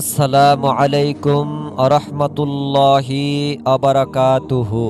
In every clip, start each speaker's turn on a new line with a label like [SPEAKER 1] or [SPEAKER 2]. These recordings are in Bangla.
[SPEAKER 1] আসসালামু আলাইকুম আরহামতুল্লাহি আবারাকাতুহু।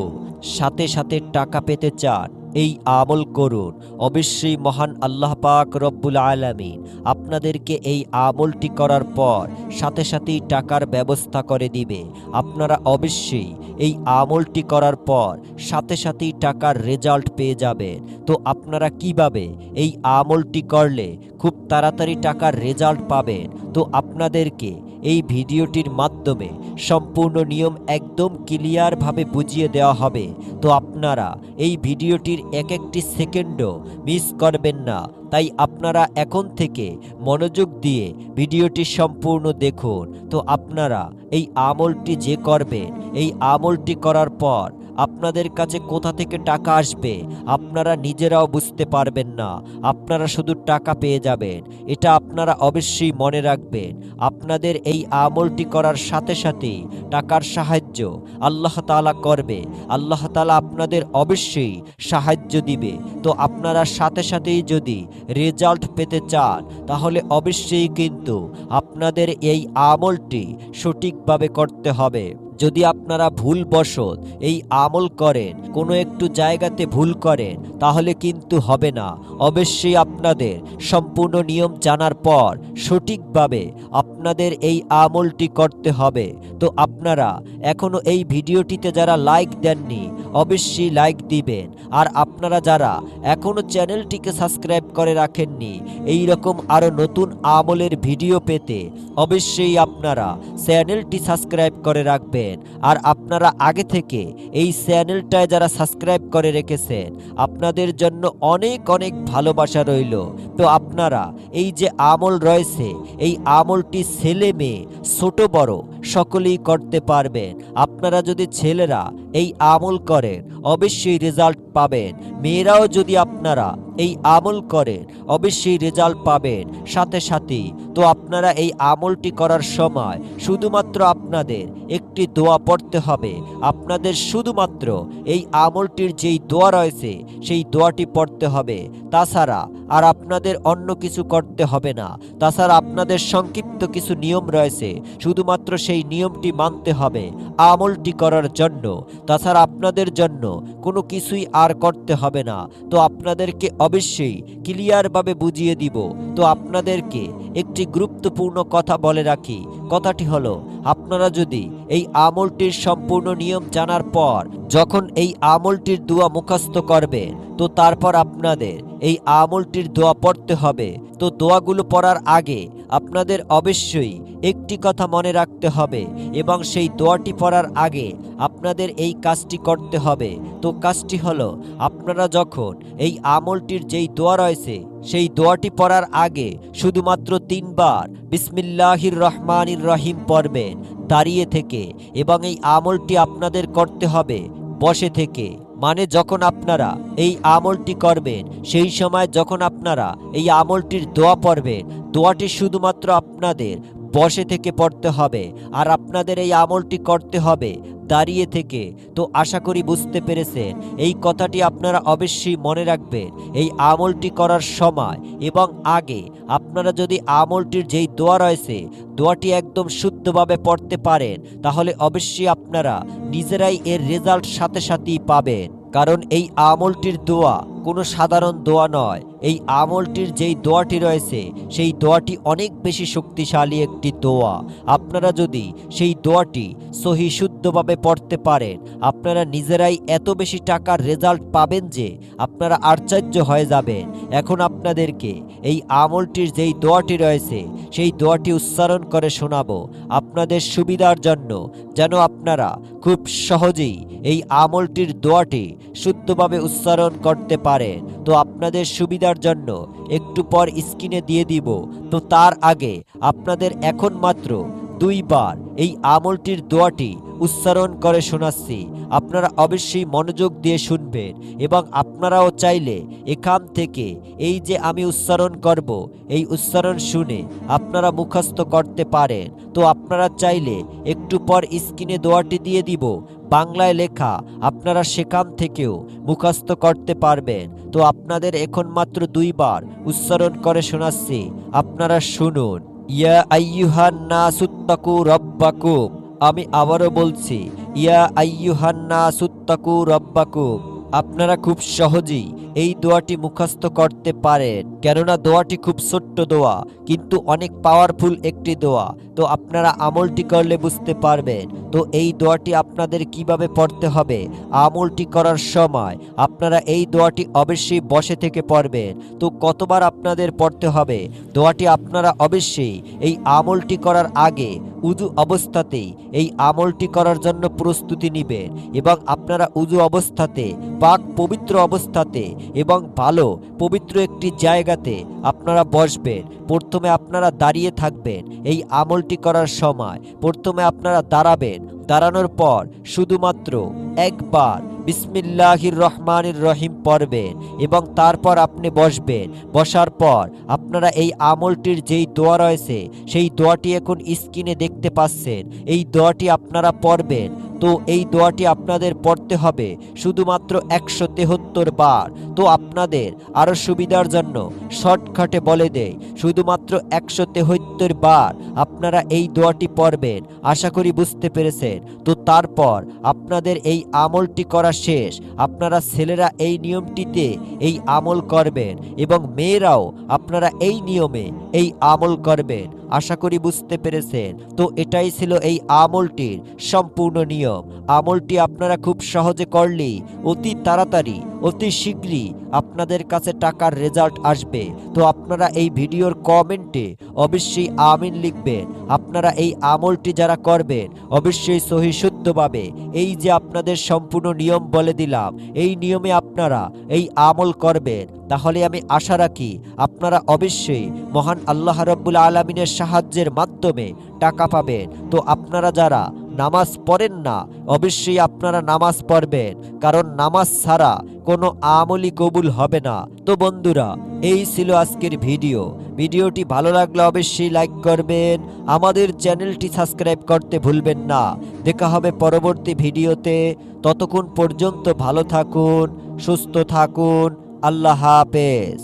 [SPEAKER 1] সাথে সাথে টাকা পেতে চান, এই আমল করুন। অবশ্যই মহান আল্লাহ পাক রব্বুল আলামিন আপনাদেরকে এই আমলটি করার পর সাথে সাথেই টাকার ব্যবস্থা করে দিবে। আপনারা অবশ্যই এই আমলটি করার পর সাথে সাথেই টাকার রেজাল্ট পেয়ে যাবেন। তো আপনারা কীভাবে এই আমলটি করলে খুব তাড়াতাড়ি টাকার রেজাল্ট পাবেন? তো আপনাদেরকে এই ভিডিওটির মাধ্যমে সম্পূর্ণ নিয়ম একদম ক্লিয়ারভাবে বুঝিয়ে দেওয়া হবে। তো আপনারা এই ভিডিওটির এক একটি সেকেন্ডও মিস করবেন না। তাই আপনারা এখন থেকে মনোযোগ দিয়ে ভিডিওটি সম্পূর্ণ দেখুন। তো আপনারা এই আমলটি যে করবেন, এই আমলটি করার পর আপনাদের কাছে কোথা থেকে টাকা আসবে, আপনারা নিজেরাও বুঝতে পারবেন না। আপনারা শুধু টাকা পেয়ে যাবেন। এটা আপনারা অবশ্যই মনে রাখবেন। আপনাদের এই আমলটি করার সাথে সাথে টাকার সাহায্য আল্লাহ তালা করবে। আল্লাহ তালা আপনাদের অবশ্যই সাহায্য দিবে। তো আপনারা সাথে সাথেই যদি রেজাল্ট পেতে চান, তাহলে অবশ্যই কিন্তু আপনাদের এই আমলটি সঠিকভাবে করতে হবে। যদি আপনারা ভুলবশত এই আমল করেন, কোনো একটু জায়গাতে ভুল করেন, তাহলে কিন্তু হবে না। অবশ্যই আপনাদের সম্পূর্ণ নিয়ম জানার পর সঠিকভাবে আপনাদের এই আমলটি করতে হবে। তো আপনারা এখনও এই ভিডিওটিতে যারা লাইক দেননি, অবশ্যই লাইক দিবেন। আর আপনারা যারা এখনও চ্যানেলটিকে সাবস্ক্রাইব করে রাখেননি, এই রকম আরও নতুন আমলের ভিডিও পেতে অবশ্যই আপনারা চ্যানেলটি সাবস্ক্রাইব করে রাখবেন। আর আপনারা আগে থেকে এই চ্যানেলটায় যারা সাবস্ক্রাইব করে রেখেছেন, আপনাদের জন্য অনেক অনেক ভালোবাসা রইল। তো আপনারা, এই যে আমল রয়েছে, এই আমলটি ছেলে মেয়ে, ছোট বড়, সকলেই করতে পারবেন। আপনারা যদি ছেলেরা এই আমল করেন, অবশ্যই রেজাল্ট পাবেন। মেয়েরাও যদি আপনারা এই আমল করেন, অবশ্যই রেজাল্ট পাবেন। সাথে সাথেই তো আপনারা এই আমলটি করার সময় শুধুমাত্র আপনাদের একটি দোয়া পড়তে হবে। আপনাদের শুধুমাত্র এই আমলটির যেই দোয়া রয়েছে, সেই দোয়াটি পড়তে হবে। তাছাড়া আর আপনাদের অন্য কিছু করতে হবে না। তাছাড়া আপনাদের সংক্ষিপ্ত কিছু নিয়ম রয়েছে, শুধুমাত্র সেই নিয়মটি মানতে হবে আমলটি করার জন্য। তাছাড়া আপনাদের জন্য কোনো কিছুই আর করতে হবে না। তো আপনাদেরকে অবশ্যই ক্লিয়ারভাবে বুঝিয়ে দিব। তো আপনাদেরকে একটি গুরুত্বপূর্ণ কথা বলে রাখি। কথাটি হলো, আপনারা যদি এই আমলটির সম্পূর্ণ নিয়ম জানার পর যখন এই আমলটির দোয়া মুখস্থ করবেন, তো তারপর আপনাদের এই আমলটির দোয়া পড়তে হবে। তো দোয়াগুলো পড়ার আগে আপনাদের অবশ্যই একটি কথা মনে রাখতে হবে এবং সেই দোয়াটি পড়ার আগে আপনাদের এই কাজটি করতে হবে। তো কাজটি হলো, আপনারা যখন এই আমলটির যেই দোয়া রয়েছে, সেই দোয়াটি পড়ার আগে শুধুমাত্র তিনবার বিসমিল্লাহির রহমানির রহিম পড়বেন, দাঁড়িয়ে থেকে এবং এই আমলটি আপনাদের করতে হবে, বসে থেকে। মানে যখন আপনারা এই আমলটি করবেন, সেই সময় যখন আপনারা এই আমলটির দোয়া পড়বেন, দোয়াটি শুধুমাত্র আপনাদের বসে থেকে পড়তে হবে। আর আপনাদের এই আমলটি করতে হবে দাঁড়িয়ে থেকে। তো আশা করি বুঝতে পেরেছেন, এই কথাটি আপনারা অবশ্যই মনে রাখবেন। এই আমলটি করার সময় এবং আগে আপনারা যদি আমলটির যেই দোয়া রয়েছে, দোয়াটি একদম শুদ্ধভাবে পড়তে পারেন, তাহলে অবশ্যই আপনারা নিজেরাই এর রেজাল্ট সাথে সাথেই পাবেন। কারণ এই আমলটির দোয়া কোনো সাধারণ দোয়া নয়। এই আমলটির যেই দোয়াটি রয়েছে, সেই দোয়াটি অনেক বেশি শক্তিশালী একটি দোয়া। আপনারা যদি সেই দোয়াটি সহি শুদ্ধভাবে পড়তে পারেন, আপনারা নিজেরাই এত বেশি টাকার রেজাল্ট পাবেন যে আপনারা আশ্চর্য হয়ে যাবেন। এখন আপনাদেরকে এই আমলটির যেই দোয়াটি রয়েছে, সেই দোয়াটি উচ্চারণ করে শোনাবো। আপনাদের সুবিধার জন্য যেন আপনারা খুব সহজেই এই আমলটির দোয়াটি শুদ্ধভাবে উচ্চারণ করতে পারে। তো আপনাদের সুবিধার জন্য একটু পর স্ক্রিনে দিয়ে দিব। তো তার আগে আপনাদের এখন মাত্র দুইবার এই আমলটির দোয়াটি উচ্চারণ করে শোনাচ্ছি। আপনারা অবশ্যই মনোযোগ দিয়ে শুনবেন এবং আপনারাও চাইলে এখান থেকে এই যে আমি উচ্চারণ করব, এই উচ্চারণ শুনে আপনারা মুখস্থ করতে পারেন। তো আপনারা চাইলে একটু পর স্ক্রিনে দোয়াটি দিয়ে দিব। বাংলায় লেখা, আপনারা সেখান থেকেও মুখস্থ করতে পারবেন। তো আপনাদের এখন মাত্র দুইবার উচ্চারণ করে শোনাচ্ছি। আপনারা শুনুন। ইয়া আইয়ুহান নাসুত্তাকু রব্বাকুম। আমি আবারও বলছি ইয়া আইয়ুহান্না সুত্তাকু রব্বাকু আপনারা খুব সহজেই এই দোয়াটি মুখস্থ করতে পারেন কেননা দোয়াটি খুব ছোট্ট দোয়া, কিন্তু অনেক পাওয়ারফুল একটি দোয়া। তো আপনারা আমলটি করলে বুঝতে পারবেন। তো এই দোয়াটি আপনাদের কীভাবে পড়তে হবে? আমলটি করার সময় আপনারা এই দোয়াটি অবশ্যই বসে থেকে পড়বেন। তো কতবার আপনাদের পড়তে হবে? দোয়াটি আপনারা অবশ্যই এই আমলটি করার আগে উজু অবস্থাতেই এই আমলটি করার জন্য প্রস্তুতি নেবেন এবং আপনারা উজু অবস্থাতে, পাক পবিত্র অবস্থাতে এবং ভালো, পবিত্র একটি জায়গাতে আপনারা বসবেন। প্রথমে আপনারা দাঁড়িয়ে থাকবেন। এই আমলটি করার সময় প্রথমে আপনারা দাঁড়াবেন। দাঁড়ানোর পর শুধুমাত্র একবার বিসমিল্লাহির রহমানির রহিম পড়বেন এবং তারপর আপনি বসবেন। বসার পর আপনারা এই আমলটির যেই দোয়া রয়েছে, সেই দোয়াটি এখন স্ক্রিনে দেখতে পাচ্ছেন। এই দোয়াটি আপনারা পড়বেন। তো এই দোয়াটি আপনাদের পড়তে হবে শুধুমাত্র একশো তেহত্তর বার। তো আপনাদের আরও সুবিধার জন্য শর্টকাটে বলে দেয় শুধুমাত্র একশো তেহত্তর বার আপনারা এই দোয়াটি পড়বেন। আশা করি বুঝতে পেরেছেন। তো তারপর আপনাদের এই আমলটি করা শেষ। আপনারা ছেলেরা এই নিয়মটিতে এই আমল করবেন এবং মেয়েরাও আপনারা এই নিয়মে এই আমল করবেন। আশা করি বুঝতে পেরেছেন। তো এটাই ছিল এই আমলটির সম্পূর্ণ নিয়ম। আমলটি আপনারা খুব সহজে করলেই অতি তাড়াতাড়ি, অতি শীঘ্রই আপনাদের কাছে টাকার রেজাল্ট আসবে। তো আপনারা এই ভিডিওর কমেন্টে অবশ্যই আমিন লিখবেন। আপনারা এই আমলটি যারা করবেন, অবশ্যই সহি শুদ্ধভাবে এই যে আপনাদের সম্পূর্ণ নিয়ম বলে দিলাম, এই নিয়মে আপনারা এই আমল করবেন। তাহলে আমি আশা রাখি আপনারা অবশ্যই মহান আল্লাহ রব্বুল আলমিনের সাহায্যের মাধ্যমে টাকা পাবেন। তো আপনারা যারা নামাজ পড়েন না, অবশ্যই আপনারা নামাজ পড়বেন। কারণ নামাজ ছাড়া কোনো আমলি কবুল হবে না। তো বন্ধুরা, এই ছিল আজকের ভিডিও। ভিডিওটি ভালো লাগলে অবশ্যই লাইক করবেন। আমাদের চ্যানেলটি সাবস্ক্রাইব করতে ভুলবেন না। দেখা হবে পরবর্তী ভিডিওতে। ততক্ষণ পর্যন্ত ভালো থাকুন, সুস্থ থাকুন। আল্লাহ হাফেজ।